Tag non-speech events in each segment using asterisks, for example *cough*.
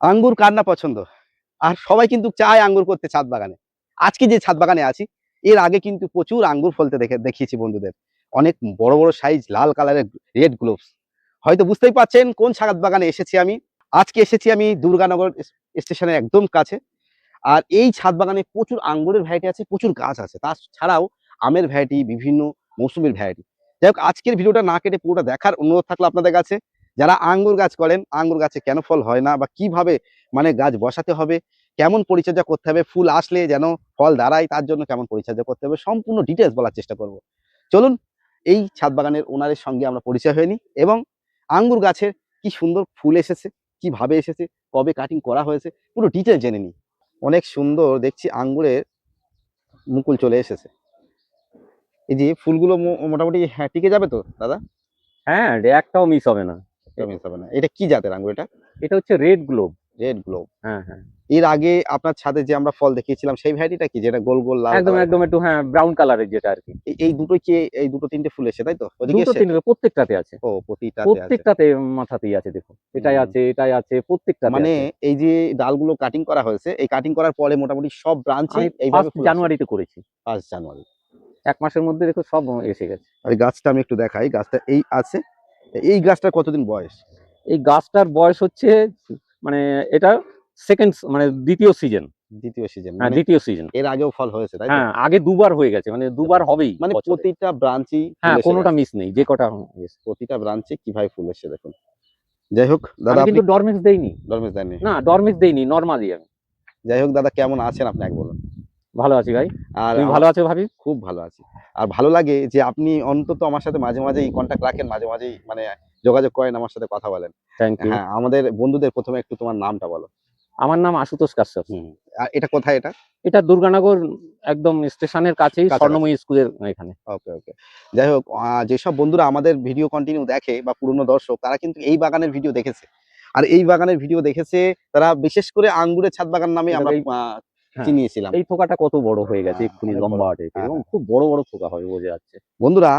আঙ্গুর কার না পছন্দ? আর সবাই কিন্তু চায় আঙ্গুর করতে ছাদ বাগানে। আজকে যে ছাদ বাগানে আছি, এর আগে কিন্তু প্রচুর আঙ্গুর ফলতে দেখে, দেখিয়েছি বন্ধুদের। অনেক বড় বড় সাইজ লাল কালারের রেড গ্লোভস হয়তো বুঝতেই পারছেন কোন ছাদ বাগানে এসেছি আমি। আজকে এসেছি আমি দুর্গানগর স্টেশনের একদম কাছে। আর এই ছাদ বাগানে প্রচুর আঙ্গুরের ভ্যারাইটি আছে, প্রচুর গাছ আছে। তাছাড়াও আমের ভ্যারাইটি বিভিন্ন মৌসুমের ভ্যারাইটি যাই হোক, আজকের ভিডিওটা না কেটে পুরোটা দেখার অনুরোধ থাকল আপনাদের কাছে। যারা আঙ্গুর গাছ করেন, আঙ্গুর গাছে কেন ফল হয় না বা কীভাবে মানে গাছ বসাতে হবে, কেমন পরিচর্যা করতে হবে, ফুল আসলে যেন ফল দাঁড়ায় তার জন্য কেমন পরিচর্যা করতে হবে, সম্পূর্ণ ডিটেলস বলার চেষ্টা করব। চলুন, এই ছাদ বাগানের ওনারের সঙ্গে আমরা পরিচয় হয়নি এবং আঙ্গুর গাছের কি সুন্দর ফুল এসেছে, কীভাবে এসেছে, কবে কাটিং করা হয়েছে, পুরো ডিটেলস জেনে নিই। অনেক সুন্দর দেখছি আঙ্গুরের মুকুল চলে এসেছে। এই যে ফুলগুলো মোটামুটি হ্যাঁ টিকে যাবে তো, দাদা? হ্যাঁ একটাও মিস হবে না। হবে না। এটা কি জাতের আঙ্গুর এটা? এটা হচ্ছে রেড গ্লোব রেড গ্লোব হ্যাঁ হ্যাঁ। এর আগে আপনার ছাদে যে আমরা ফল দেখিয়েছিলাম সেই ভ্যারাইটিটা কি? যেটা গোল গোল লাল একদম একদম একটু হ্যাঁ ব্রাউন কালারের যেটা আর কি। এই- দুটো কি এই দুটো তিনটে ফুল এসে তাই তো? ওদিকে দুটো তিনটে প্রত্যেকটাতে আছে। ও প্রতিটাতে আছে। প্রত্যেকটাতে মাথাতেই আছে দেখো এটাই আছে এটাই আছে প্রত্যেকটাতে মানে এই যে ডালগুলো কাটিং করা হয়েছে এই কাটিং করার পরে মোটামুটি সব ব্রাঞ্চে এইভাবে জানুয়ারিতে করেছি। ফার্স্ট জানুয়ারি এক মাসের মধ্যে দেখো সব এসে গেছে। আর গাছটা আমি একটু দেখাই গাছটা এই আছে এই গাছটার কতদিন বয়স? এই গাছটার বয়স হচ্ছে মানে এটা সেকেন্ড মানে দ্বিতীয় সিজন দ্বিতীয় সিজন হ্যাঁ দ্বিতীয় সিজন এর আগেও ফল হয়েছে তাই? হ্যাঁ আগে দুবার হয়ে গেছে মানে দুবার হবেই মানে প্রতিটা ব্রাঞ্চই হ্যাঁ কোনোটা মিস নেই যে কটা। প্রতিটা ব্রাঞ্চে কীভাবে ফুল দেখুন। যাই হোক দাদা আপনি কিন্তু ডরমেক্স দেইনি। ধর্মেশ দেননি। না ডরমেক্স দেইনি নর্মালি আমি। যাই হোক দাদা কেমন আছেন আপনি এক বলুন। ভালো আছি ভাই। আর তুমি ভালো আছো ভাবি? খুব ভালো আছি। আর ভালো লাগে যে আপনি অন্তত আমার সাথে মাঝে মাঝেই কন্ট্যাক্ট রাখেন মাঝে মাঝেই মানে যোগাযোগ করেন আমার সাথে কথা বলেন। থ্যাংক ইউ হ্যাঁ আমাদের বন্ধুদের প্রথমে একটু তোমার নামটা বলো। আমার নাম আশুতোষ কাশ্যপ। এটা কোথায় এটা? এটা দুর্গানগর একদম স্টেশনের কাছেই। স্বর্ণময়ী স্কুলের এখানে। ওকে ওকে। যাই হোক যেসব বন্ধুরা আমাদের ভিডিও কন্টিনিউ দেখে বা পুরনো দর্শক তারা কিন্তু এই বাগানের ভিডিও দেখেছে। আর এই বাগানের ভিডিও দেখেছে তারা বিশেষ করে আঙ্গুরের ছাদ বাগান নামে আমরা। চিনিয়েছিলাম। এই থোকাটা কত বড় হয়ে গেছে হ্যাঁ, এক্ষুনি লম্বা হ্যাঁ, এবং খুব বড় বড় থোকা হবে বোঝা যাচ্ছে। বন্ধুরা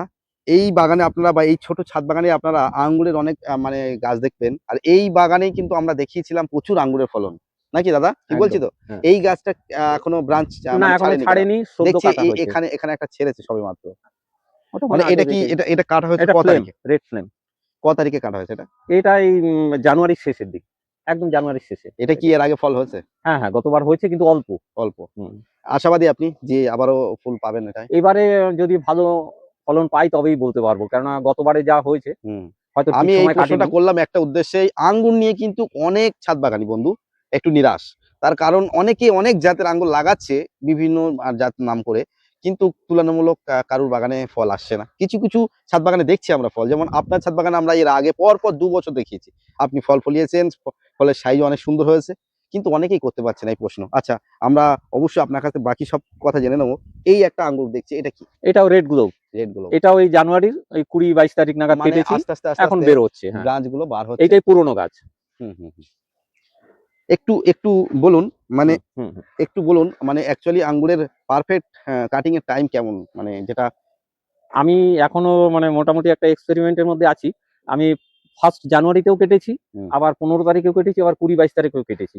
এই বাগানে আপনারা বা এই ছোট ছাদ বাগানে আপনারা আঙ্গুরের অনেক মানে গাছ দেখবেন। আর এই বাগানেই কিন্তু আমরা দেখিয়েছিলাম প্রচুর আঙ্গুরের ফলন। নাকি দাদা? কি বলছি তো? হ্যাঁ। এই গাছটা এখনও ব্রাঞ্চ ছাড়েনি দেখছি এখানে এখানে একটা ছেড়েছে সবে মাত্র মানে এটা কি এটা এটা কাটা হয়েছে এটা ক তারিখে? রেড ফ্লেম ক তারিখে কাটা হয়েছে এটা? এটা এই জানুয়ারির শেষের দিক। একদম জানুয়ারির শেষে। এটা কি এর আগে ফল হয়েছে? হ্যাঁ হ্যাঁ গতবার হয়েছে কিন্তু অল্প। অল্প। আশাবাদী আপনি যে আবারও ফুল পাবেন এটাই? এবারে যদি ভালো ফলন পাই তবেই বলতে পারব কেননা গতবারে যা হয়েছে। হয়তো আমি এই প্রশ্নটা করলাম একটা উদ্দেশ্যে আঙ্গুর নিয়ে কিন্তু অনেক ছাদ বাগানি বন্ধু একটু নিরাশ। তার কারণ অনেকে অনেক জাতের আঙ্গুর লাগাচ্ছে বিভিন্ন জাত নাম করে কিন্তু তুলনামূলক কারুর বাগানে ফল আসছে না। কিছু কিছু ছাদ বাগানে দেখছি আমরা ফল। যেমন আপনার ছাদ বাগানে আমরা এর আগে পর পর দু বছর দেখিয়েছি। আপনি ফল ফলিয়েছেন ফলের সাইজ অনেক সুন্দর হয়েছে। কিন্তু অনেকেই করতে পারছে না এই প্রশ্ন। আচ্ছা আমরা অবশ্যই আপনার কাছে বাকি সব কথা জেনে নেব। এই একটা আঙ্গুর দেখছি এটা কি? এটাও রেড গ্লোব রেডগুলো এটাও এই জানুয়ারির ওই কুড়ি বাইশ তারিখ নাগাদ মানে কেটেছি। আস্তে আস্তে এখন বের হচ্ছে ব্রাঞ্চগুলো বার হচ্ছে। এটাই পুরোনো গাছ। হুম হুম হুম। একটু একটু বলুন মানে। একটু বলুন মানে অ্যাকচুয়ালি আঙ্গুরের পারফেক্ট কাটিং এর টাইম কেমন? মানে যেটা আমি এখনও মানে মোটামুটি একটা এক্সপেরিমেন্টের মধ্যে আছি। আমি ফার্স্ট জানুয়ারিতেও কেটেছি আবার পনেরো তারিখেও কেটেছি আবার কুড়ি বাইশ তারিখেও কেটেছি।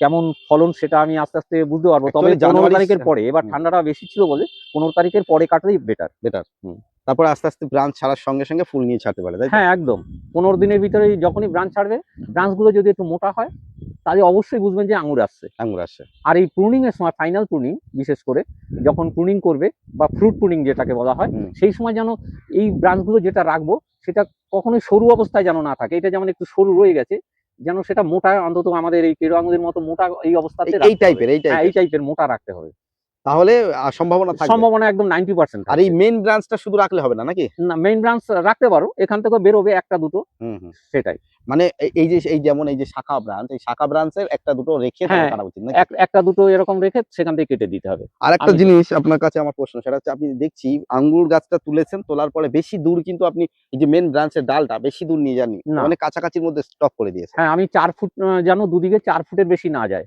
কেমন ফলন সেটা আমি আস্তে আস্তে বুঝতে পারব। তবে জানুয়ারি- তারিখের পরে এবার ঠান্ডাটা বেশি ছিল বলে পনেরো তারিখের পরে কাটলেই বেটার বেটার। তারপর আস্তে আস্তে ব্রাঞ্চ ছাড়ার সঙ্গে সঙ্গে ফুল নিয়ে ছাড়তে পারে হ্যাঁ একদম। পনেরো দিনের ভিতরে যখনই ব্রাঞ্চ ছাড়বে ব্রাঞ্চগুলো যদি একটু মোটা হয় তাহলে অবশ্যই বুঝবেন যে আঙুর আসছে। আঙুর আসছে। আর এই প্রুনিং এর সময় ফাইনাল প্রুনিং বিশেষ করে যখন প্রুনিং করবে বা ফ্রুট প্রুনিং যেটাকে বলা হয় সেই সময় যেন এই ব্রাঞ্চগুলো যেটা রাখব সেটা কখনোই সরু অবস্থায় যেন না থাকে। এটা যেমন একটু সরু রয়ে গেছে যেন সেটা মোটা অন্তত আমাদের এই কেরো আঙুরের মতো মোটা এই অবস্থাতে এই- হ্যাঁ টাইপের এই টাইপের মোটা রাখতে হবে। তাহলে সম্ভাবনা থাকবে। সম্ভাবনা একদম নাইনটি পার্সেন্ট আর এই মেন ব্রাঞ্চটা শুধু রাখলে হবে না নাকি? না মেইন ব্রাঞ্চ রাখতে পারো এখান থেকে বেরোবে একটা দুটো। হুম হুম। সেটাই। মানে এই- যে এই যেমন এই যে শাখা ব্রাঞ্চ এই শাখা ব্রাঞ্চের একটা দুটো রেখে হ্যাঁ, উচিত নাকি? একটা দুটো এরকম রেখে সেখান থেকে কেটে দিতে হবে। আর একটা জিনিস আপনার কাছে আমার প্রশ্ন সেটা হচ্ছে আপনি দেখছি আঙ্গুর গাছটা তুলেছেন তোলার পরে বেশি দূর কিন্তু আপনি এই যে মেইন ব্রাঞ্চের ডালটা বেশি দূর নিয়ে যাননি। না। অনেক কাছাকাছির মধ্যে স্টপ করে দিয়েছে। হ্যাঁ আমি চার ফুট যেন দুদিকে চার ফুটের বেশি না যায়।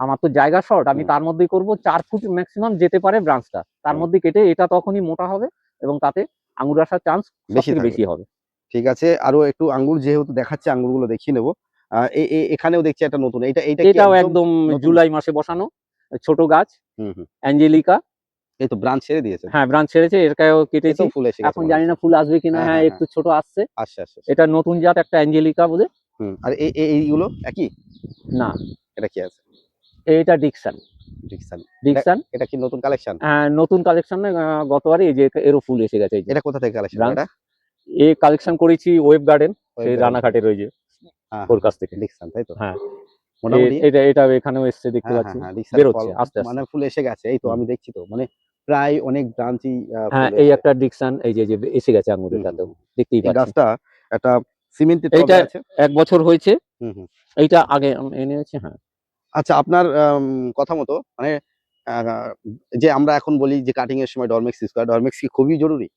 আমার তো জায়গা শর্ট আমি তার মধ্যেই করব চার ফুট ম্যাক্সিমাম যেতে পারে ব্রাঞ্চটা তার মধ্যে কেটে এটা তখনই মোটা হবে এবং তাতে আঙুর আসার চান্স বেশি বেশি হবে। ঠিক আছে আরও একটু আঙ্গুর যেহেতু দেখাচ্ছে আঙ্গুরগুলো দেখিয়ে নেব। এখানেও দেখছি একটা নতুন এটা এটা এটাও একদম জুলাই মাসে বসানো ছোট গাছ। অ্যাঞ্জেলিকা। এই তো ব্রাঞ্চ ছেড়ে দিয়েছে। হ্যাঁ ব্রাঞ্চ ছেড়েছে এটাও কেটেছি। ফুল এসে এখন জানি না ফুল আসবে কিনা হ্যাঁ, হ্যাঁ হ্যাঁ, একটু ছোট আসছে। আচ্ছা আচ্ছা আচ্ছা। এটা নতুন জাত একটা অ্যাঞ্জেলিকা বোধ হুম আর এই এই- এইগুলো একই? না। এটা কি আছে? এটা ডিকসান ডিকসান ডিকসান এটা কি নতুন কালেকশন আহ, নতুন কালেকশন গতবারে এই যে এরও ফুল এসে গেছে এটা কোথা থেকে কালেকশন এটা? এ কালেকশন করেছি ওয়েব গার্ডেন সেই রানাঘাটের ওই যে হ্যাঁ, ওর কাছ থেকে। ডিকসান তাই তো? হ্যাঁ। মোটামুটি? এটা এটা এখানেও এসছে দেখতে হ্যাঁ, পাচ্ছি। হ্যাঁ, হ্যাঁ, বেরোচ্ছে, আস্তে আস্তে। মানে ফুল এসে গেছে এই তো আমি দেখছি তো মানে প্রায় অনেক ব্রাঞ্চই হ্যাঁ এই একটা ডিকসান এই যে এসে গেছে আঙুরের তাতেও দেখতেই পাচ্ছি। গাছটা একটা সিমেন্টের আছে? এক বছর হয়েছে। হুম। এইটা আগে এনেছি হ্যাঁ। আচ্ছা আপনার কথা মতো মানে যে আমরা এখন বলি যে কাটিং এর সময় ডরমেক্স ইউজ করা ডরমেক্স কি খুবই জরুরি?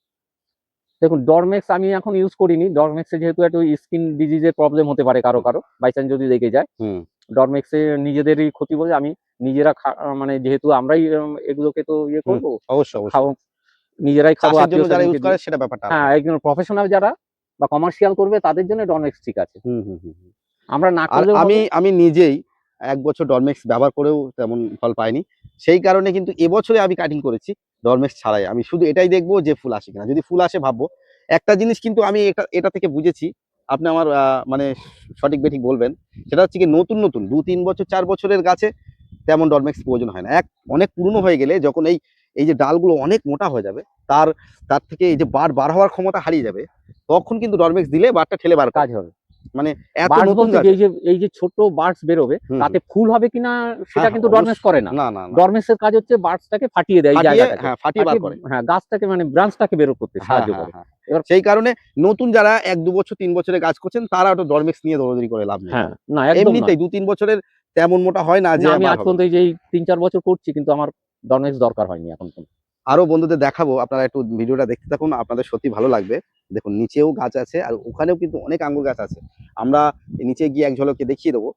দেখুন ডরমেক্স আমি এখন ইউজ করিনি। ডরমেক্সে যেহেতু একটু স্কিন ডিজিজের প্রবলেম হতে পারে কারও কারও বাই চান্স যদি দেখে যায়। হুম। ডরমেক্সে নিজেদেরই ক্ষতি বলে আমি নিজেরা মানে যেহেতু আমরাই এগুলোকে তো ইয়ে করব অবশ্যই খাব নিজেরাই খাব যারা ইউজ করে সেটা ব্যাপারটা হ্যাঁ একজন প্রফেশনাল যারা বা কমার্শিয়াল করবে তাদের জন্য ডরমেক্স ঠিক আছে। হুম, হুম, হুম, হুম। আমরা না আর করলেও আমি আমি নিজেই এক বছর ডরমেক্স ব্যবহার করেও তেমন ফল পাইনি। সেই কারণে কিন্তু এবছরে আমি কাটিং করেছি ডরমেক্স ছাড়াই। আমি শুধু এটাই দেখব যে ফুল আসে কিনা। যদি ফুল আসে ভাববো। একটা জিনিস কিন্তু আমি এটা এটা থেকে বুঝেছি। আপনি আমার মানে সঠিক বেঠিক বলবেন। সেটা হচ্ছে কি নতুন নতুন। দু, তিন বছর, চার বছরের গাছে তেমন ডরমেক্স প্রয়োজন হয় না। এক, অনেক পুরনো হয়ে গেলে যখন এই এই যে ডালগুলো অনেক মোটা হয়ে যাবে, তার তার থেকে এই যে বার বার হওয়ার ক্ষমতা হারিয়ে যাবে, তখন কিন্তু ডরমেক্স দিলে বারটা ঠেলে বার কাজ হবে। মানে এত নতুন গাছ। এই যে এই যে ছোট বার্ডস বেরোবে তাতে ফুল হবে কিনা সেটা হ্যাঁ, কিন্তু। ডরমেক্স করে না। না না না। কাজ হচ্ছে বার্ডসটাকে ফাটিয়ে দেয় জায়গাটাকে। হ্যাঁ ফাটিয়ে বার করে। হ্যাঁ গাছটাকে মানে ব্রাঞ্চটাকে বেরো করতে হ্যাঁ, সাহায্য হ্যাঁ, করে। এবার- সেই কারণে নতুন যারা এক দু বছর তিন বছরের কাজ করছেন তারা ওটা ডরমেক্স নিয়ে দৌড়াদৌড়ি করে লাভ নেই। না এমনিতেই দু তিন বছরের তেমন মোটা হয় না যে আমি আজ পর্যন্ত এই যে তিন চার বছর করছি কিন্তু আমার ডরমেক্স দরকার হয়নি এখন আরও বন্ধুদের দেখাবো আপনারা একটু ভিডিওটা দেখতে থাকুন আপনাদের সত্যি ভালো লাগবে। দেখুন নিচেও গাছ আছে আর ওখানেও কিন্তু অনেক আঙ্গুর গাছ আছে। আমরা নিচে গিয়ে এক ঝলকে দেখিয়ে দেবো।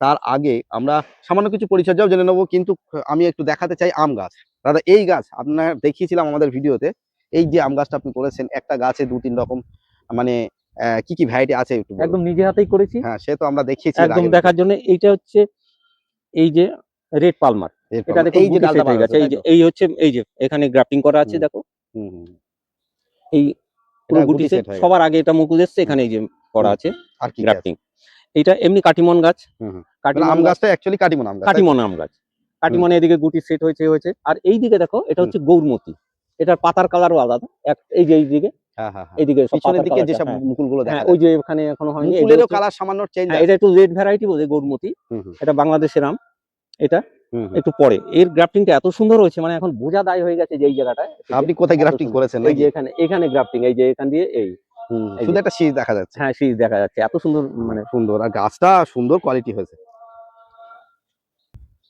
তার আগে আমরা সামান্য কিছু পরিচর্যাও জেনে নেব কিন্তু আমি একটু দেখাতে চাই আম গাছ। দাদা এই গাছ আপনার দেখিয়েছিলাম আমাদের ভিডিওতে এই যে আম গাছটা আপনি করেছেন একটা গাছে দু তিন রকম মানে কি কি ভ্যারাইটি আছে একটু একদম নিজে হাতেই করেছি। হ্যাঁ সে তো আমরা দেখিয়েছি একদম দেখার জন্য। এইটা হচ্ছে এই যে রেড পালমার এটা এই যে ডালটা এই যে এই হচ্ছে এই যে এখানে গ্রাফটিং করা আছে দেখো। এই পুরো গুটি হয়ে সবার আগে এটা মুকুল এসছে এখানে এই যে করা আছে আর কি গ্রাফটিং এটা এমনি কাটিমন গাছ। মানে কাটিমন আম গাছটা অ্যাকচুয়ালি কাটিমন আম গাছ কাটিমন আম গাছ। কাটিমনে এদিকে গুটি সেট হয়েছে হয়েছে। আর এই দিকে দেখো এটা হচ্ছে গৌরমতি। এটার পাতার কালারও আলাদা। এক এই যে এইদিকে হ্যাঁ হ্যাঁ হ্যাঁ। এইদিকে পিছনের দিকে। মুকুলগুলো দেখা ওই যে এখানে এখনও হয়নি মুকুলেরও কালার সামান্য চেঞ্জ এটা একটু রেড ভ্যারাইটি বলে গৌরমতি। এটা বাংলাদেশের আম। এটা। একটু পরে। এর গ্রাফটিংটা এত সুন্দর হয়েছে মানে এখন বোঝা দায় হয়ে গেছে যে এই জায়গাটায়। আপনি কোথায় গ্রাফটিং। করেছেন এই যে এখানে এখানে গ্রাফটিং এই যে এখান দিয়ে এই। শুধু একটা শীষ দেখা যাচ্ছে। হ্যাঁ শীষ দেখা যাচ্ছে। এত সুন্দর মানে সুন্দর আর গাছটা সুন্দর কোয়ালিটি হয়েছে।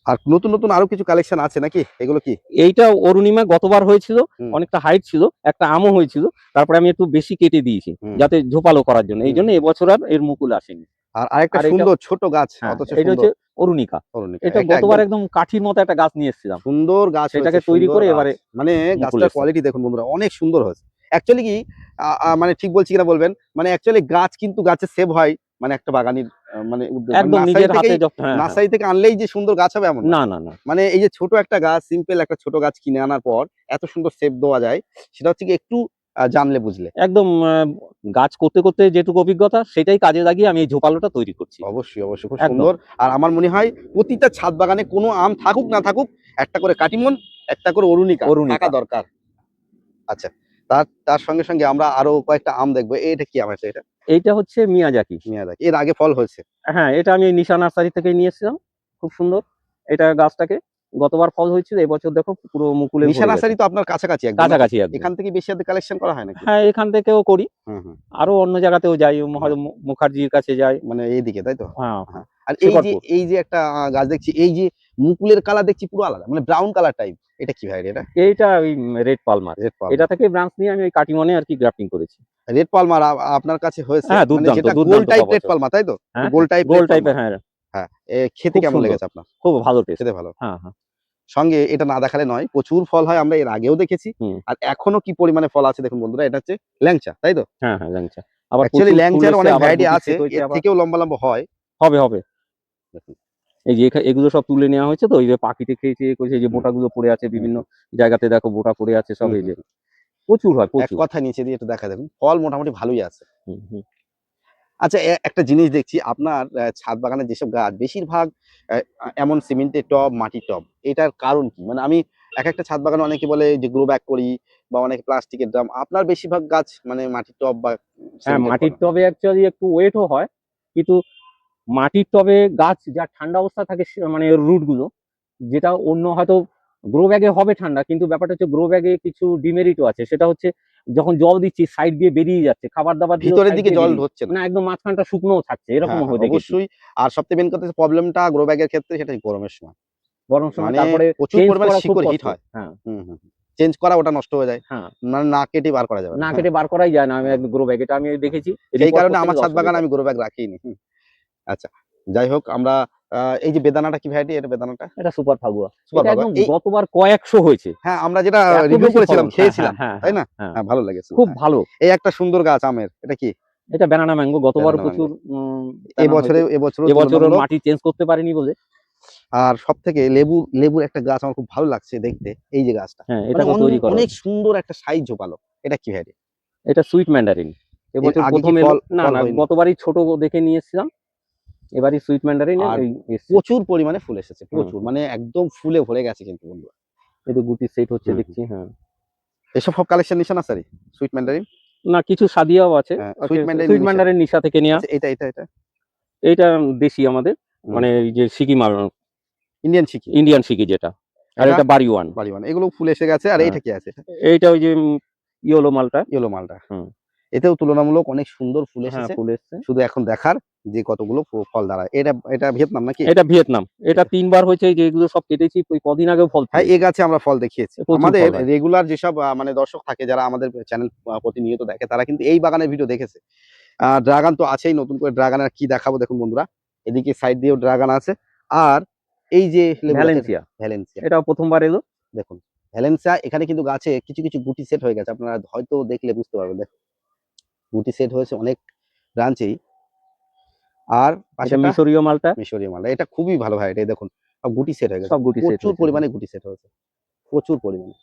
আর নতুন নতুন আরও কিছু কালেকশন আছে নাকি? এগুলো কি? এইটা অরুণিমা গতবার হয়েছিল অনেকটা হাইট ছিল একটা আমও হয়েছিল তারপরে আমি একটু বেশি কেটে দিয়েছি যাতে ঝোপালো করার জন্য। এই জন্য এবছর আর এর মুকুল আসেনি। আর আরেকটা সুন্দর ছোট গাছ হ্যাঁ, অথচ এটা হচ্ছে অরুণিকা। এটা গতবার একদম কাঠির মতো একটা গাছ নিয়ে এসেছিলাম। সুন্দর গাছ সেটাকে তৈরি করে এবারে মানে গাছটার কোয়ালিটি দেখুন বন্ধুরা অনেক সুন্দর হয়েছে। অ্যাকচুয়ালি কি মানে ঠিক বলছি কিনা বলবেন? মানে অ্যাকচুয়ালি গাছ কিন্তু গাছে সেভ হয় মানে একটা বাগানির মানে মানে একদম নিজের হাতে হ্যাঁ, হ্যাঁ। নার্সারি থেকে আনলেই যে সুন্দর গাছ হবে এমন না। না না মানে এই যে ছোট একটা গাছ সিম্পল একটা ছোট গাছ কিনে আনার পর এত সুন্দর শেপ দেওয়া যায় সেটা হচ্ছে কি একটু জানলে বুঝলে। একদম গাছ করতে করতে যেটুকু অভিজ্ঞতা সেটাই কাজে লাগিয়ে আমি এই ঝোপালোটা তৈরি করছি। অবশ্যই অবশ্যই খুব সুন্দর। আর আমার মনে হয় প্রতিটা ছাদ বাগানে কোনো আম থাকুক না থাকুক একটা করে কাটিমন একটা করে অরুণিকা অরুণিকা। দরকার। আচ্ছা তার তার সঙ্গে সঙ্গে আমরা আরও কয়েকটা আম দেখব। এটা কি আম আছে এটা? এইটা হচ্ছে মিয়াজাকি। মিয়াদাকি এর আগে ফল হয়েছে। হ্যাঁ এটা আমি নিশা নার্সারি থেকে নিয়ে এসেছিলাম। খুব সুন্দর। এটা গাছটাকে গতবার ফল হয়েছিল এবছর দেখো পুরো মুকুলে নিশা নার্সারি তো আপনার কাছাকাছি একদম কাছাকাছি এখান থেকে বেশি কালেকশন করা হয় নাকি? হ্যাঁ এখান থেকেও করি। হুম হুম। আরও অন্য জায়গাতেও যাই হয়তো মুখার্জির কাছে যাই। মানে এইদিকে তাই তো? হ্যাঁ। আর এই যে এই যে একটা গাছ দেখছি এই যে মুকুলের কালার দেখছি পুরো আলাদা মানে ব্রাউন কালার টাইপ এটা কি ভাই এটা? এইটা ওই রেড পালমার রেড পাল এটা থেকে ব্রাঞ্চ নিয়ে আমি ওই কাটিমনে আর কি গ্রাফটিং করেছি। রেড পালমার আপনার কাছে হয়েছে? হ্যাঁ, মানে যেটা গোল টাইপ রেড যাচ্ছে। পালমা তাই তো? হ্যাঁ, গোল টাইপ গোল টাইপের হ্যাঁ। খেতে কেমন লেগেছে আপনার? খুব ভালো টেস্ট খেতে ভালো। হ্যাঁ হ্যাঁ। সঙ্গে এটা না দেখালে নয় প্রচুর ফল হয় আমরা এর আগেও দেখেছি। আর এখনও কি পরিমাণে ফল আছে দেখুন বন্ধুরা এটা হচ্ছে ল্যাংচা তাই তো? হ্যাঁ হ্যাঁ ল্যাংচা। আবার অ্যাকচুয়ালি ল্যাংচার অনেক ভ্যারাইটি আছে এর থেকেও লম্বা লম্বা হয়। হবে হবে। এই যে এগুলো সব তুলে নেওয়া হয়েছে তো ওই যে পাখিতে খেয়েছে এ করেছে এই যে বোটাগুলো পড়ে আছে বিভিন্ন জায়গাতে দেখো বোটা পড়ে আছে সব এই যে। প্রচুর হয় প্রচুর। কথা নিচে দিয়ে একটু দেখা দেখুন। ফল মোটামুটি ভালোই আছে। আচ্ছা একটা জিনিস দেখছি আপনার ছাদ বাগানে যেসব গাছ বেশিরভাগ এমন সিমেন্টের টব মাটির টব এটার কারণ কি মানে আমি এক একটা ছাদ বাগানে অনেকে বলে যে গ্রো ব্যাগ করি বা অনেকে প্লাস্টিকের ড্রাম আপনার বেশিরভাগ গাছ মানে মাটির টব বা হ্যাঁ মাটির। টবে অ্যাকচুয়ালি একটু ওয়েটও হয় কিন্তু মাটির টবে গাছ যা ঠান্ডা অবস্থা থাকে মানে রুটগুলো যেটা অন্য হয়তো গ্রো ব্যাগে হবে ঠান্ডা কিন্তু ব্যাপারটা হচ্ছে গ্রো ব্যাগে কিছু ডিমেরিটও আছে সেটা হচ্ছে যখন জল দিচ্ছি সাইড দিয়ে বেরিয়ে যাচ্ছে খাবার দাবার ভিতরের দিকে জল ধরছে না। না একদম মাঝখানটা শুকনোও থাকছে এরকম হ্যাঁ, হয়ে হ্যাঁ, অবশ্যই। আর সবথেকে মেন কথা প্রবলেমটা গ্রো ব্যাগের ক্ষেত্রে সেটা গরমের সময়। গরম সময় মানে তারপরে প্রচুর পরিমাণে শিকড় হিট হয়। হ্যাঁ। চেঞ্জ করা ওটা নষ্ট হয়ে যায়। হ্যাঁ। মানে না কেটে বার করা যাবে না। কেটে বার করাই যায় না আমি একদম গ্রো ব্যাগ এটা আমি দেখেছি। report কারণে আমার ছাদ বাগানে আমি গ্রো ব্যাগ রাখিনি। হুম। আচ্ছা যাই হোক আমরা এই যে বেদানাটা কি ভ্যারাইটি এটা? বেদানাটা? এটা সুপার ফাগুয়া। এটা একদম গতবার কয়েকশো হয়েছে। হ্যাঁ আমরা যেটা রিভিউ করেছিলাম হ্যাঁ, খেয়েছিলাম হ্যাঁ, তাই না? হ্যাঁ। হ্যাঁ ভালো লেগেছে। খুব হ্যাঁ। ভালো। এই একটা সুন্দর গাছ আমের এটা কি? এটা ব্যানানা ম্যাঙ্গো গতবার প্রচুর banana এবছর এবছর মাটি চেঞ্জ করতে পারিনি বলে। আর সব থেকে লেবু লেবুর একটা গাছ আমার খুব ভালো লাগছে দেখতে এই যে গাছটা। হ্যাঁ মানে এটা অনেক- তৈরি করা? অনেক সুন্দর একটা সাইজ ঝোপালো। এটা কি ভ্যারাইটি এটা? সুইট ম্যান্ডারিন এবছর প্রথম না না গতবারই ছোট দেখে নিয়ে এসেছিলাম এবারই সুইট ম্যান্ডারিন প্রচুর পরিমাণে ফুল এসেছে প্রচুর মানে একদম ফুলে ভরে গেছে কিন্তু বন্ধুরা। তো গুটি সেট হচ্ছে দেখছি হ্যাঁ। এসব সব কালেকশন নিশান আছে সুইট ম্যান্ডারিন না কিছু সাদিয়াও আছে। সুইট। ম্যান্ডারিন নিশা থেকে নেওয়া আচ্ছা, এটা এটা এটা? এইটা দেশি আমাদের মানে এই যে সিকিম ইন্ডিয়ান সিকি? ইন্ডিয়ান সিকি যেটা। আর এটা? এটা বাড়ি ওয়ান। বাড়ি মানে এগুলো ফুল এসে গেছে আর হ্যাঁ। এটা কি আছে? এইটা ওই যে ইয়েলো মালটা। ইয়েলো মালটা। হুম। এতেও তুলনামূলক অনেক সুন্দর ফুল হ্যাঁ এসেছে। ফুল এসছে। শুধু এখন দেখার যে কতগুলো ফল দাঁড়ায়। এটা এটা ভিয়েতনাম নাকি? এটা ভিয়েতনাম। এটা তিনবার হয়েছে এই যে এগুলো সব কেটেছি ওই কদিন আগে ফল হ্যাঁ। এই গাছে আমরা ফল দেখিয়েছি। আমাদের রেগুলার যেসব মানে দর্শক থাকে যারা আমাদের চ্যানেল প্রতিনিয়ত দেখে তারা কিন্তু এই বাগানের ভিডিও দেখেছে। ড্রাগন তো আছেই নতুন করে ড্রাগনের কি দেখাবো দেখুন বন্ধুরা। এদিকে সাইড দিয়েও ড্রাগন আছে। আর এই যে ভ্যালেন্সিয়া ভ্যালেন্সিয়া এটাও প্রথমবার এলো। দেখুন ভ্যালেন্সিয়া এখানে কিন্তু গাছে কিছু কিছু গুটি সেট হয়ে গেছে। আপনারা হয়তো দেখলে বুঝতে পারবেন। দেখুন। গুটি সেট হয়েছে অনেক ব্রাঞ্চেই আর পাশে মিশরীয় মালটা? মিশরীয় মালটা। এটা খুবই ভালো ভাই এটা দেখুন সব গুটি সেট হয়ে গেছে। সব গুটি প্রচুর পরিমাণে গুটি সেট হয়েছে। প্রচুর পরিমাণে।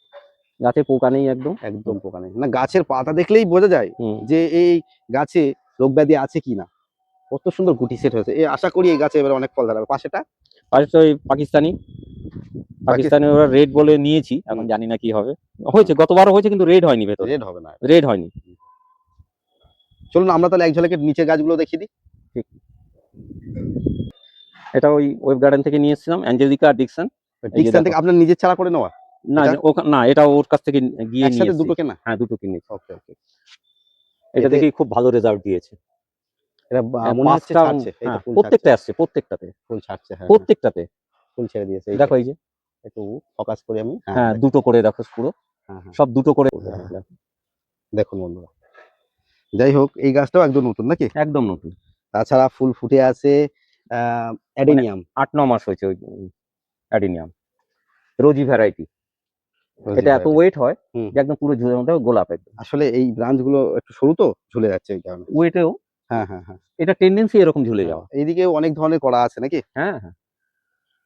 গাছে পোকা নেই একদম? একদম পোকা নেই। না গাছের পাতা দেখলেই বোঝা যায় যে এই গাছে রোগ ব্যাধি আছে কিনা কত সুন্দর গুটি সেট হয়েছে। এই আশা করি এই গাছে এবার অনেক ফল দাঁড়াবে পাশেটা? পাশে ওই পাকিস্তানি। পাকিস্তানি। ওরা রেড বলে নিয়েছি এখন জানি না কি হবে। হয়েছে গতবারও হয়েছে কিন্তু রেড হয়নি ভেতরে। রেড হবে না। রেড হয়নি। চলুন আমরা তাহলে এক ঝলকে নিচে গাছগুলো দেখিয়ে দিই। এটা ওই ওয়েব গার্ডেন থেকে নিয়ে এসেছিলাম অ্যাঞ্জেলিকা ডিকসন ডিকশন থেকে আপনার নিজের ছাড়া করে নেওয়া? না? না এটা ওর কাছ থেকে গিয়ে একসাথে দুটো কেনা? হ্যাঁ দুটো কিনেছি। ওকে ওকে। এটা দেখি খুব ভালো রেজাল্ট দিয়েছে। এটা হ্যাঁ, মনে হচ্ছে ছাড়ছে। হ্যাঁ, প্রত্যেকটা আসছে প্রত্যেকটাতে। ফুল ছাড়ছে হ্যাঁ প্রত্যেকটাতে। ফুল ছেড়ে দিয়েছে দেখো এই যে। একটু ফোকাস করি আমি। হ্যাঁ দুটো করে দেখো পুরো। হ্যাঁ, হ্যাঁ। সব দুটো করে। হ্যাঁ। দেখুন বন্ধুরা। যাই হোক এই গাছটাও একদম নতুন নাকি? একদম নতুন। তাছাড়া ফুল ফুটে আছে অ্যাডেনিয়াম। আট ন মাস হয়েছে ওই অ্যাডিনিয়াম। রোজি ভ্যারাইটি। এটা এত ওয়েট হয় যে একদম পুরো ঝুলের মধ্যে গোলাপ একদম। আসলে এই ব্রাঞ্চগুলো একটু সরু তো ঝুলে যাচ্ছে এই কারণে। ওয়েটেও হ্যাঁ হ্যাঁ হ্যাঁ। এটা টেন্ডেন্সি এরকম ঝুলে যাওয়া। এইদিকে অনেক ধরনের করা আছে নাকি? হ্যাঁ হ্যাঁ।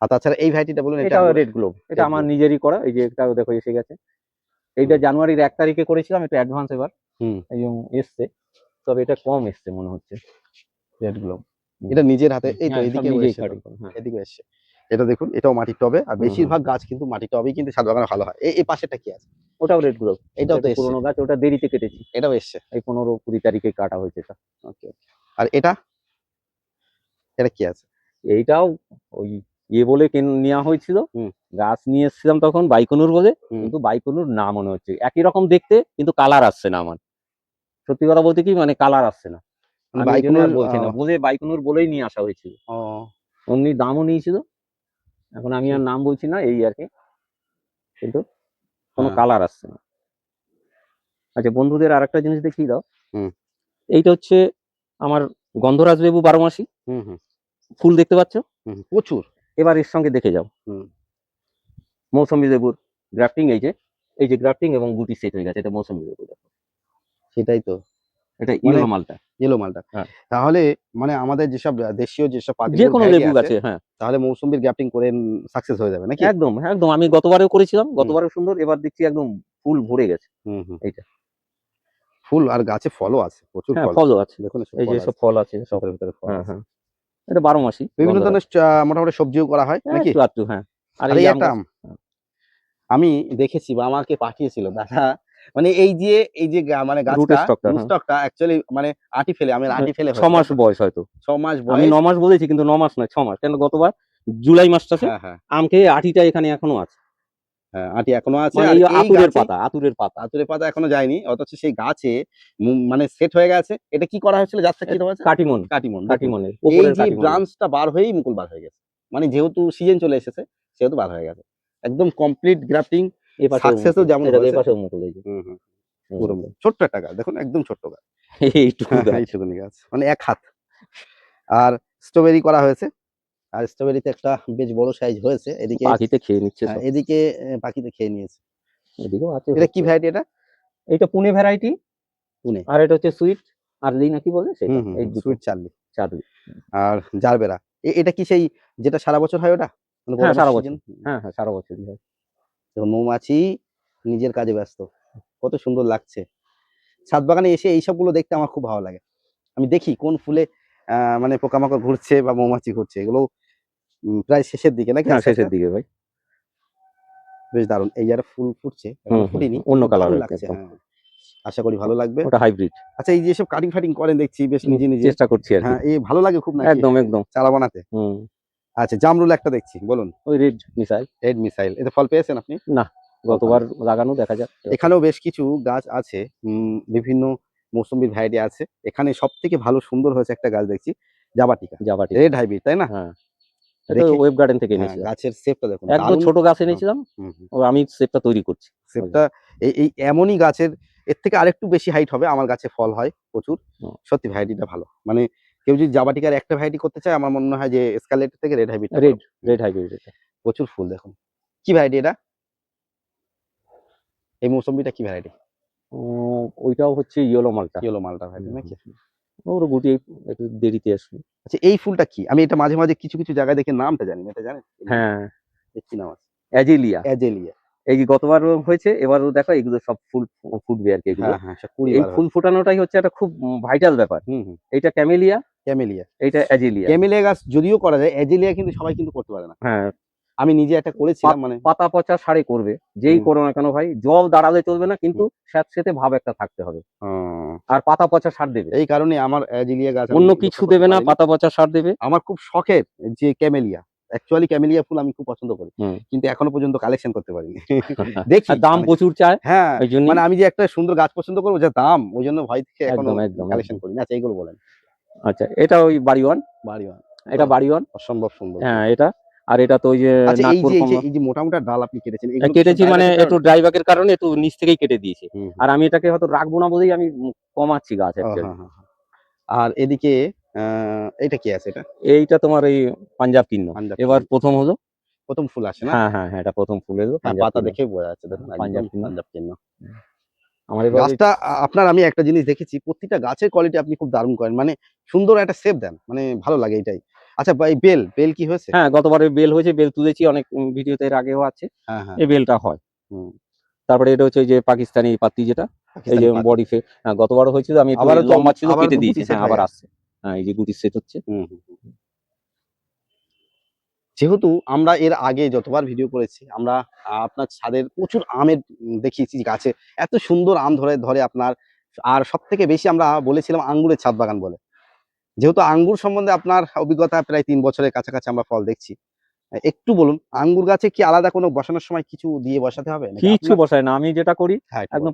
আর তাছাড়া এই ভ্যারাইটিটা বলুন এটা রেড গ্লোব এটা আমার নিজেরই করা এই যে এটা দেখো এসে গেছে। এইটা জানুয়ারির এক তারিখে করেছিলাম একটু অ্যাডভান্স এবার। হুম। এই যে এসছে। তবে এটা কম এসছে মনে হচ্ছে রেড গ্লো এটা নিজের হাতে এই তো হ্যাঁ, এদিকে হ্যাঁ। এদিকে এসছে। এটা দেখুন এটাও মাটির টবে আর বেশিরভাগ গাছ কিন্তু মাটির টবেই কিন্তু ছাদ বাগানে ভালো হয়। এই পাশেটা কি আছে? ওটাও রেড গ্লোব এটাও তো পুরোনো গাছ ওটা দেরিতে কেটেছি। এটাও এসছে। এই পনেরো কুড়ি তারিখে কাটা হয়েছে এটা। ওকে আর এটা? এটা কি আছে? এইটাও ওই ইয়ে বলে নেওয়া হয়েছিল। গাছ নিয়ে এসেছিলাম তখন বাইকনুর বলে কিন্তু বাইকনুর না মনে হচ্ছে। একই রকম দেখতে কিন্তু কালার আসছে না আমার। সত্যি কথা বলতে কি মানে কালার আসছে না। বাইকুনুর, বলছি না। বলে বাইকনুর বলেই নিয়ে আসা হয়েছিল। অমনি দামও নিয়েছিল। এখন আমি আর নাম বলছি না এই আর কি। কিন্তু কোনো। কালার আসছে না। আচ্ছা বন্ধুদের আর একটা জিনিস দেখিয়ে দাও। হুম। এইটা হচ্ছে আমার গন্ধরাজ লেবু বারো মাসি ফুল দেখতে পাচ্ছ? প্রচুর। এবার এর সঙ্গে দেখে যাও। হুম। মৌসুমি লেবুর গ্রাফটিং এই যে এই যে গ্রাফটিং এবং গুটি সেট হয়ে গেছে। এটা মৌসুমি লেবু দেখো। সেটাই তো। এটা মানে- ইয়েলো মালটা। ইয়েলো মালটা। হ্যাঁ। তাহলে মানে আমাদের যেসব দেশীয় যেসব যে কোনো লেবু হ্যাঁ। তাহলে গ্যাপটিং করে সাকসেস হয়ে যাবে নাকি? একদম একদম। আমি গতবারেও করেছিলাম গতবারেও সুন্দর এবার দেখছি একদম ফুল ভরে গেছে। হুম হুম। এইটা। ফুল আর গাছে ফলও আছে প্রচুর হ্যাঁ ফলও আছে। দেখুন এই যে ফল সব ফল আছে সব। আছে, ভিতরে ফল হ্যাঁ আছে। এটা বারো মাসি। বিভিন্ন ধরনের মোটামুটি সবজিও করা হয় নাকি? হ্যাঁ। আর এই এই একটা আমি দেখেছি বা আমাকে পাঠিয়েছিল দাদা মানে এই যে এই যে মানে গাছটা। স্টকটা অ্যাকচুয়ালি মানে আটি ফেলে আমি আটি ফেলে ছ মাস বয়স হয়তো। ছ মাস আমি ন মাস বলেছি কিন্তু ন মাস নয় ছ মাস কেন গতবার? জুলাই মাসটাতে হ্যাঁ হ্যাঁ। আমকে আটিটা এখানে এখনও আছে। হ্যাঁ আটি এখনও আছে। মানে আতুরের পাতা আতুরের পাতা। আতুরের পাতা এখনও যায়নি অথচ সেই গাছে মানে সেট হয়ে গেছে। এটা কি করা হয়েছিল? গাছটা কি রয়েছে কাটিমন। কাটিমন কাটিমনের এই উপরের যে ব্রাঞ্চটা বার হয়েই মুকুল বার হয়ে গেছে। মানে যেহেতু সিজন চলে এসেছে সেহেতু বার হয়ে গেছে। একদম কমপ্লিট গ্রাফটিং এই পাশে success যেমন এই পাশে মুকুল এই যে। পুরো ছোট্ট একটা গাছ দেখুন একদম ছোট্ট গাছ। *laughs* এইটুকু গাছ। এইটুকুনি গাছ। মানে এক হাত। আর স্ট্রবেরি করা হয়েছে। আর স্ট্রবেরিতে একটা বেশ বড় সাইজ হয়েছে। এদিকে পাখিতে খেয়ে নিচ্ছে হ্যাঁ, এদিকে পাখিতে খেয়ে নিয়েছে। এদিকেও আছে এটা কি ভ্যারাইটি এটা? এইটা পুনে ভ্যারাইটি পুনে। আর এটা হচ্ছে সুইট আর লিনা কি বলে সেটা? এই সুইট চার্লি। চারলি। আর জারবেরা। এটা কি সেই যেটা সারা বছর হয় ওটা? মানে হ্যাঁ, সারা বছর। হ্যাঁ হ্যাঁ সারা বছরই হয়। তো মৌমাছি নিজের কাজে ব্যস্ত। কত সুন্দর লাগছে। ছাদ বাগানে এসে এই সবগুলো দেখতে আমার খুব ভালো লাগে। আমি দেখি কোন ফুলে মানে পোকামাকড় ঘুরছে বা মৌমাছি ঘুরছে। এগুলো প্রায় শেষের দিকে নাকি? শেষের দিকে ভাই। বেশ দারুণ। এই যারা ফুল ফুটছে হুম, অন্য কালার লাগছে হ্যাঁ। আশা করি ভালো লাগবে। ওটা হাইব্রিড আচ্ছা এই যে সব কাটিং ফাটিং করেন দেখছি বেশ নিজে নিজে। চেষ্টা করছি আর হ্যাঁ এই ভালো লাগে খুব নাকি? একদম একদম। চারা বানাতে। হুম। আচ্ছা জামরুল একটা দেখছি বলুন। ওই রেড মিসাইল। Red missile. এতে ফল পেয়েছেন আপনি? না গতবার লাগানো দেখা যাক। এখানেও বেশ কিছু গাছ আছে বিভিন্ন মৌসুম্বির ভ্যারাইটি আছে। এখানে সব থেকে ভালো সুন্দর হয়েছে একটা গাছ দেখছি জাবাটিকা। জাবাটি রেড হাইব্রিড তাই না? হ্যাঁ। ওয়েব গার্ডেন থেকে হ্যাঁ, এনেছিলাম। গাছের শেপটা দেখুন। একদম ছোট গাছ এনেছিলাম। আমি শেপটা তৈরি করছি। শেপটা এই এই এমনই গাছের এর থেকে আরেকটু বেশি হাইট হবে আমার গাছে ফল হয় প্রচুর। সত্যি ভ্যারাইটিটা ভালো। মানে কেউ যদি জাবাটিকার একটা ভ্যারাইটি করতে চায় আমার মনে হয় যে স্কালেট থেকে red hybrid red red hybrid প্রচুর ফুল দেখুন। কি ভ্যারাইটি এটা? এই মৌসুম্বিটা কি ভ্যারাইটি ও, ওইটাও হচ্ছে ইয়েলো মালটা ইয়েলো মালটা ভ্যারাইটি নাকি? ওর গুটি একটু দেরিতে আসবে। আচ্ছা এই ফুলটা কি? আমি এটা মাঝে মাঝে কিছু কিছু জায়গায় দেখে নামটা জানি না এটা জানেন? হ্যাঁ। কি নাম আছে। অ্যাজেলিয়া অ্যাজেলিয়া এই যে গতবার হয়েছে এবারও দেখো এগুলো সব ফুল ফুটবে আর কি এগুলো। হ্যাঁ হ্যাঁ এই ফুল ফোটানোটাই হচ্ছে একটা খুব ভাইটাল ব্যাপার। এইটা ক্যামেলিয়া ক্যামেলিয়া। এইটা অ্যাজেলিয়া। ক্যামেলিয়া গাছ যদিও করা যায় অ্যাজেলিয়া কিন্তু সবাই কিন্তু করতে পারে না। হ্যাঁ। আমি নিজে একটা করেছিলাম মানে পাতা পচা সারে করবে যেই। করো না কেন ভাই জল দাঁড়ালে চলবে না কিন্তু স্যাঁতসেঁতে ভাব একটা থাকতে হবে। আর পাতা পচা সার দেবে। এই কারণে আমার অ্যাজেলিয়া গাছ অন্য কিছু দেবে না পাতা পচা সার দেবে। আমার খুব শখের যে ক্যামেলিয়া। অ্যাকচুয়ালি ক্যামেলিয়া ফুল আমি খুব পছন্দ করি। কিন্তু এখনও পর্যন্ত কালেকশন করতে পারিনি। *laughs* দেখি। দাম মানে- প্রচুর চায় হ্যাঁ। মানে আমি যে একটা সুন্দর গাছ পছন্দ করব যে দাম ওই জন্য ভয় থেকে এখনও একদম একদম। কালেকশন। করি না আচ্ছা এইগুলো বলেন। আচ্ছা এটা ওই বাড়ি ওয়ান বাড়ি বাড়ি। এটা বাড়ি ওয়ান অসম্ভব সুন্দর। হ্যাঁ এটা। আর এটা তো ওই যে আচ্ছা নাগপুর এই যে মোটা মোটা ডাল আপনি কেটেছেন সব কেটেছি মানে একটু? ড্রাইভারের কারণে একটু নিচ থেকেই কেটে দিয়েছি। আর আমি এটাকে হয়তো রাখব না বলেই আমি কমাচ্ছি গাছ। হ্যাঁ, হ্যাঁ, হ্যাঁ। আর এদিকে এটা কি আছে এটা? এইটা তোমার এই পাঞ্জাব কিন্ন। এবার প্রথম হলো। প্রথম ফুল আসে না? হ্যাঁ হ্যাঁ হ্যাঁ এটা প্রথম ফুল এলো হ্যাঁ, পাতা দেখে বোঝা যাচ্ছে দেখুন পাঞ্জাব কিন্ন। পাঞ্জাব কিন্ন। আমার এবার গাছটা আপনার আমি একটা জিনিস দেখেছি প্রতিটা গাছের কোয়ালিটি আপনি খুব দারুণ করেন। মানে সুন্দর একটা শেপ দেন মানে ভালো লাগে এটাই। আচ্ছা এই বেল বেল কি হয়েছে? হ্যাঁ গতবারে বেল হয়েছে বেল তুলেছি অনেক ভিডিওতে এর আগেও আছে। হ্যাঁ হ্যাঁ। এই বেলটা হয়। তারপরে এটা হচ্ছে যে পাকিস্তানি পাত্তি যেটা এই যে বডি ফে হ্যাঁ গতবারও হয়েছিল আমি লম্বা ছিল কেটে দিয়েছি হ্যাঁ আবার আসছে। হ্যাঁ এই যে গুটি সেট হচ্ছে। হুম, হুম, হুম। যেহেতু আমরা এর আগে যতবার ভিডিও করেছি আমরা আপনার ছাদের প্রচুর আমের দেখিয়েছি গাছে। এত সুন্দর আম ধরে ধরে আপনার আর সব থেকে বেশি আমরা বলেছিলাম আঙ্গুরের ছাদ বাগান বলে। যেহেতু আঙ্গুর সম্বন্ধে আপনার অভিজ্ঞতা প্রায় তিন বছরের কাছাকাছি আমরা ফল দেখছি। একটু বলুন আঙ্গুর গাছে কি আলাদা কোনো বসানোর সময় কিছু দিয়ে বসাতে হবে? কিচ্ছু বসায় না আমি যেটা করি হ্যাঁ, একদম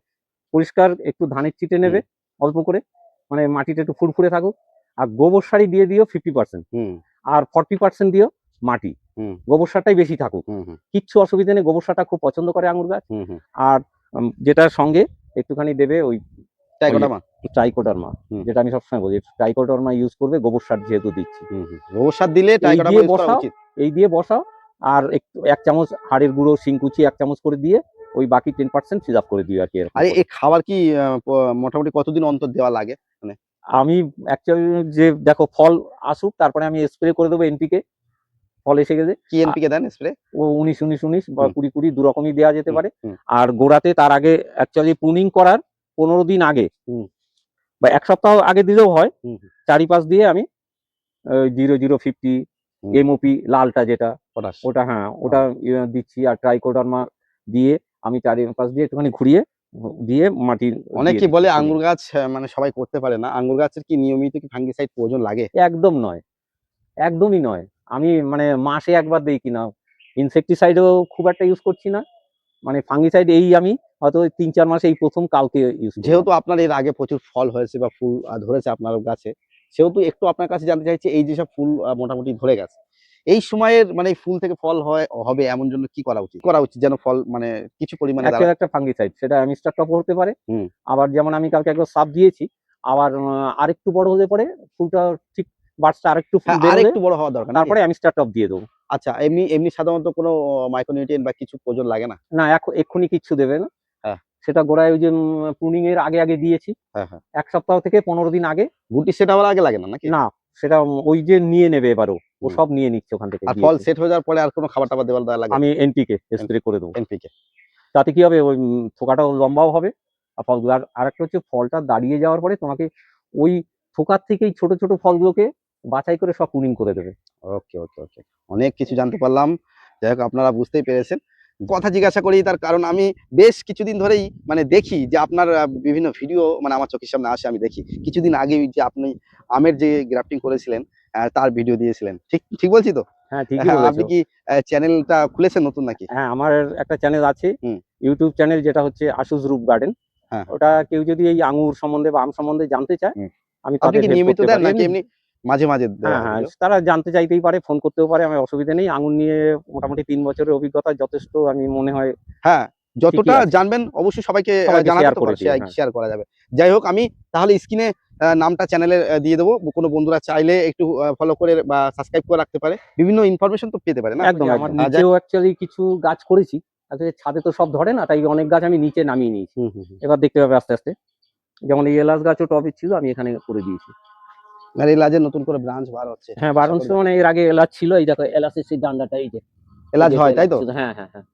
পরিষ্কার একটু ধানের চিটে নেবে অল্প করে মানে মাটিটা একটু ফুরফুরে থাকুক আর গোবর সারি দিয়ে দিও ফিফটি পার্সেন্ট হুম। আর ফর্টি পার্সেন্ট দিও মাটি। গোবর সারটাই বেশি থাকুক। কিচ্ছু অসুবিধা নেই গোবর সারটা খুব পছন্দ করে আঙুর গাছ। আর যেটার সঙ্গে একটুখানি দেবে ওই? ট্রাইকোডার্মা। যেটা আমি সবসময় বলি। ট্রাইকোডার্মা ইউজ করবে গোবর সার যেহেতু দিচ্ছি। গোবর সার দিলে বসাও। এই দিয়ে বসাও আর একটু এক চামচ হাড়ের গুঁড়ো শিংকুচি এক চামচ করে দিয়ে ওই বাকি টেন পার্সেন্ট ফিল আপ করে দিই আর কি আরে এই খাবার কি মোটামুটি কতদিন অন্তর দেওয়া লাগে? আমি অ্যাকচুয়ালি যে দেখো ফল আসুক তারপরে আমি স্প্রে করে দেবো এনপিকে ফল এসে গেছে। কি এনপিকে দেন স্প্রে? ও উনিশ উনিশ উনিশ বা কুড়ি কুড়ি দু রকমই দেওয়া যেতে পারে। আর গোড়াতে তার আগে অ্যাকচুয়ালি প্রুনিং করার পনেরো দিন আগে। বা এক সপ্তাহ আগে দিলেও হয়। চারিপাশ দিয়ে আমি জিরো জিরো ফিফটি এমওপি লালটা যেটা ওটা হ্যাঁ ওটা ইয়ে দিচ্ছি আর ট্রাইকোডার্মা দিয়ে আমি চারি চারিপাশ দিয়ে একটুখানি ঘুরিয়ে দিয়ে মাটি অনেকে বলে আঙ্গুর গাছ মানে সবাই করতে পারে না। আঙ্গুর গাছের কি নিয়মিত কি ফাঙ্গিসাইড প্রয়োজন লাগে? একদম নয়। একদমই নয়। আমি মানে মাসে একবার দিই কিনা। ইনসেকটিসাইডও খুব একটা ইউজ করছি না। মানে ফাঙ্গিসাইড এই আমি হয়তো তিন চার মাসে এই প্রথম কালকে ইউজ যেহেতু আপনার এর আগে প্রচুর ফল হয়েছে বা ফুল ধরেছে আপনার গাছে সেহেতু একটু আপনার কাছে জানতে চাইছি এই যেসব ফুল মোটামুটি ধরে গেছে এই সময়ের মানে ফুল থেকে ফল হয় হবে এমন জন্য কি করা উচিত? করা উচিত যেন ফল মানে কিছু পরিমাণে একটা একটা ফাঙ্গিসাইড সেটা মিস্টার টপ হতে পারে। আবার যেমন আমি কালকে একবার সাপ দিয়েছি আবার আরেকটু বড় হতে পারে ফুলটা ঠিক বার্সটা আরেকটু হ্যাঁ, আর একটু বড় হওয়া দরকার? তারপরে আমি স্টার টপ দিয়ে দেবো। আচ্ছা এমনি এমনি সাধারণত কোনো মাইক্রোনিউট্রিয়েন্ট বা কিছু প্রয়োজন লাগে না? না এখন এক্ষুনি কিচ্ছু দেবে না। হ্যাঁ। সেটা গোড়ায় ওই যে প্রুনিং এর আগে আগে দিয়েছি। হ্যাঁ হ্যাঁ। এক সপ্তাহ থেকে পনেরো দিন আগে। গুটি সেট হওয়ার আগে লাগে না নাকি? না সেটা ওই যে নিয়ে নেবে এবারও ও। সব নিয়ে নিচ্ছে ওখান থেকে আর ফল সেট হয়ে যাওয়ার পরে আর কোনো খাবার টাবার দেওয়ার দেওয়া লাগে আমি এনপিকে স্প্রে করে দেবো। এনপিকে তাতে কি হবে? ওই থোকাটাও লম্বাও হবে। আর ফলগুলো আর আরেকটা হচ্ছে ফলটা দাঁড়িয়ে যাওয়ার পরে তোমাকে ওই থোকার থেকেই ছোট ছোট ফলগুলোকে বাছাই করে সব পুনিং করে দেবে। ওকে ওকে ওকে অনেক কিছু জানতে পারলাম। যাই হোক আপনারা বুঝতেই পেরেছেন। কথা জিজ্ঞাসা করি তার কারণ আমি বেশ কিছুদিন ধরেই মানে দেখি যে আপনার বিভিন্ন ভিডিও মানে আমার চোখের সামনে আসে আমি দেখি। কিছুদিন আগে যে আপনি আমের যে গ্রাফটিং করেছিলেন তার ভিডিও দিয়েছিলেন। ঠিক ঠিক বলছি তো? হ্যাঁ ঠিকই হ্যাঁ, আপনি কি চ্যানেলটা খুলেছেন নতুন নাকি? হ্যাঁ আমার একটা চ্যানেল আছে। ইউটিউব চ্যানেল যেটা হচ্ছে আশুস রূপ গার্ডেন হ্যাঁ। ওটা কেউ যদি এই আঙ্গুর সম্বন্ধে বা আম সম্বন্ধে জানতে চায় আমি নিয়মিত দেন নাকি এমনি মাঝে মাঝে হ্যাঁ হ্যাঁ তারা জানতে চাইতেই পারে ফোন করতেও পারে আমার অসুবিধা নেই। আঙুর নিয়ে মোটামুটি তিন বছরের অভিজ্ঞতা যথেষ্ট আমি মনে হয় হ্যাঁ যতটা জানবেন অবশ্যই সবাইকে জানাতে পারে, share- হ্যাঁ। করা যাবে। যাই হোক আমি তাহলে স্ক্রিনে নামটা চ্যানেলের দিয়ে দেবো। কোনো বন্ধুরা চাইলে একটু ফলো করে বা সাবস্ক্রাইব করে রাখতে পারে। বিভিন্ন ইনফরমেশন তো পেতে পারে না? একদম আমার আর অ্যাকচুয়ালি কিছু গাছ করেছি আসলে ছাদে তো সব ধরে না তাই অনেক গাছ আমি নিচে নামিয়ে নিয়েছি। এবার দেখতে পাবে আস্তে আস্তে। যেমন এই এলাচ গাছও টবে ছিল আমি এখানে করে দিয়েছি। আর এই নতুন করে ব্রাঞ্চ বার হচ্ছে। হ্যাঁ বারণ মানে এর আগে এলাচ ছিল এই দেখো এলাচের সেই ডান্ডাটা এই যে। এলাচ হয় তাই তো? হ্যাঁ হ্যাঁ হ্যাঁ।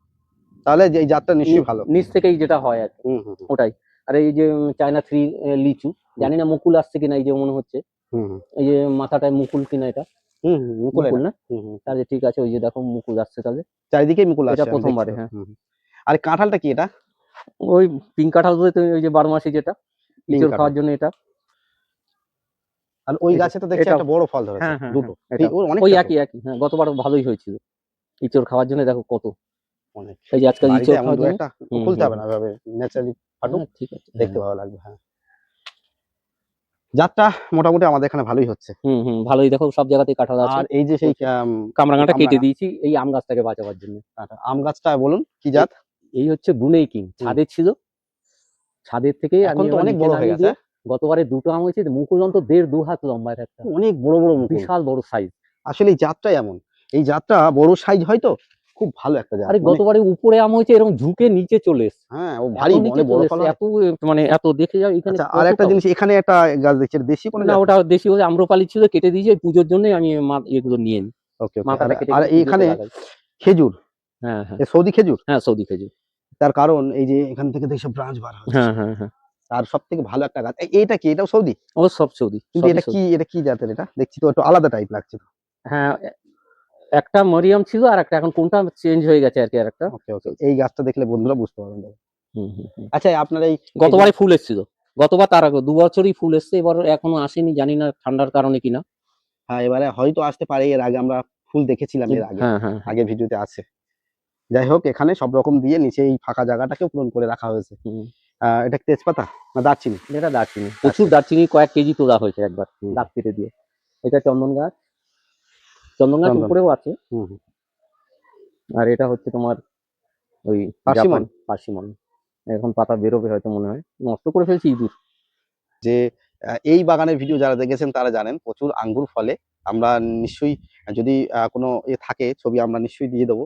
তাহলে এই জাতটা নিশ্চয়ই ভালো। নিচ থেকেই যেটা হয় আর কি, ওটাই। আর এই যে চায়না থ্রি লিচু জানি না মুকুল আসছে কিনা এই যে মনে হচ্ছে। এই যে মাথাটায় মুকুল কিনা এটা। মুকুল না। তাহলে ঠিক আছে ওই যে দেখো মুকুল আসছে তাহলে। চারিদিকেই মুকুল আসছে প্রথমবারে, হ্যাঁ। আর কাঁঠালটা কি এটা? ওই পিঙ্ক কাঁঠাল ওই যে বারো মাসি যেটা ইঁচড় খাওয়ার জন্য এটা। আর ওই গাছে তো দেখছি একটা বড় ফল ধরেছে হ্যাঁ হ্যাঁ দুটো। হ্যাঁ, ওই একই একই হ্যাঁ গতবার ভালোই হয়েছিল। ইঁচড় খাওয়ার জন্য দেখো কত। অনেক। এই যে আজকাল ইঁচড় খাওয়ার জন্য। খুলতে হবে না এভাবে ন্যাচারালি ফাটুক। ঠিক আছে। দেখতে। ভালো লাগবে হ্যাঁ। জাতটা মোটামুটি আমাদের এখানে ভালোই হচ্ছে। হুম হুম ভালোই। দেখো সব জায়গাতেই কাঁঠাল আছে। আর এই যে সেই কামরাঙাটা কেটে দিয়েছি এই আম গাছটাকে বাঁচাবার জন্য। আম গাছটা বলুন কি জাত? এই হচ্ছে ব্রুনেই কিং ছাদের ছিল। ছাদের থেকে এখন তো অনেক বড় হয়ে গেছে। গতবারে দুটো আম হয়েছে অন্ত দেড় দু হাত লম্বা একটা। অনেক বড় বড় বিশাল বড় সাইজ আসলে এই জাতটাই এমন। এই জাতটা বড় সাইজ হয়তো খুব ভালো একটা জাত। আরে মানে- গতবারে উপরে আম হয়েছে এরকম ঝুঁকে নিচে চলে এসছে। হ্যাঁ ও ভারী অনেক বড় ফল এত মানে এত দেখে যাও এখানে আচ্ছা আর একটা জিনিস এখানে একটা গাছ দেখছি দেশি কোনো না ওটা দেশি হয়ে আম্রপালি ছিল কেটে দিয়েছি পুজোর জন্যই আমি এগুলো নিয়ে নিই ওকে আর এখানে খেজুর? হ্যাঁ হ্যাঁ। সৌদি খেজুর? হ্যাঁ সৌদি খেজুর। তার কারণ এই যে এখান থেকে দেখছ ব্রাঞ্চ বার হচ্ছে। হ্যাঁ হ্যাঁ হ্যাঁ। আর সব থেকে ভালো একটা গাছ এ- এইটা কি? এটাও সৌদি? ও সব সৌদি। কিন্তু এটা কি এটা কি জাতের এটা? দেখছি তো একটু আলাদা টাইপ লাগছে হ্যাঁ একটা মরিয়াম ছিল আর একটা এখন কোনটা চেঞ্জ হয়ে গেছে আর কি আর একটা ওকে ওকে এই গাছটা দেখলে বন্ধুরা বুঝতে পারবেন হুম, হুম, হুম। আচ্ছা আপনার এই গতবারে ফুল এসেছিল। গতবার তার আগে দু বছরই ফুল এসছে এবার এখনও আসেনি জানি না ঠান্ডার কারণে কিনা। হ্যাঁ এবারে হয়তো আসতে পারে এর আগে আমরা ফুল দেখেছিলাম এর আগে। হ্যাঁ হ্যাঁ আগের ভিডিওতে আছে। যাই হোক এখানে সব রকম দিয়ে নিচে এই ফাঁকা জায়গাটাকে পূরণ করে রাখা হয়েছে। এটা তেজপাতা না দারচিনি? এটা দারচিনি। প্রচুর দারচিনি কয়েক কেজি তোলা হয়েছে একবার। দাগ কেটে দিয়ে। এটা চন্দন গাছ। চন্দন গাছ উপরেও আছে। আর এটা হচ্ছে তোমার ওই? জাপান। পার্সিমন। এখন পাতা বেরোবে হয়তো মনে হয়। নষ্ট করে ফেলছি ইঁদুর। যে এই বাগানের ভিডিও যারা দেখেছেন তারা জানেন প্রচুর আঙ্গুর ফলে। আমরা নিশ্চয়ই যদি আহ, কোনো এ থাকে ছবি আমরা নিশ্চয়ই দিয়ে দেবো।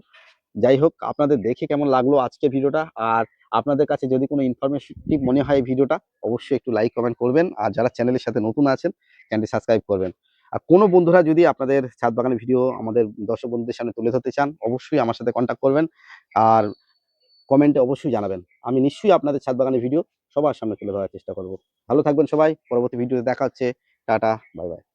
যাই হোক আপনাদের দেখে কেমন লাগল আজকে ভিডিওটা। আর আপনাদের কাছে যদি কোনো ইনফরমেটিভ মনে হয় এই ভিডিওটা, অবশ্যই একটু লাইক কমেন্ট করবেন। আর যারা চ্যানেলের সাথে নতুন আছেন চ্যানেলটি সাবস্ক্রাইব করবেন। আর কোনো বন্ধুরা যদি আপনাদের ছাদ বাগানের ভিডিও আমাদের দর্শক বন্ধুদের সামনে তুলে ধরতে চান, অবশ্যই আমার সাথে কন্ট্যাক্ট করবেন। আর কমেন্টে অবশ্যই জানাবেন। আমি নিশ্চয়ই আপনাদের ছাদ বাগানের ভিডিও সবার সামনে তুলে ধরার চেষ্টা করব। ভালো থাকবেন সবাই। পরবর্তী ভিডিওতে দেখা হচ্ছে। Tata bye bye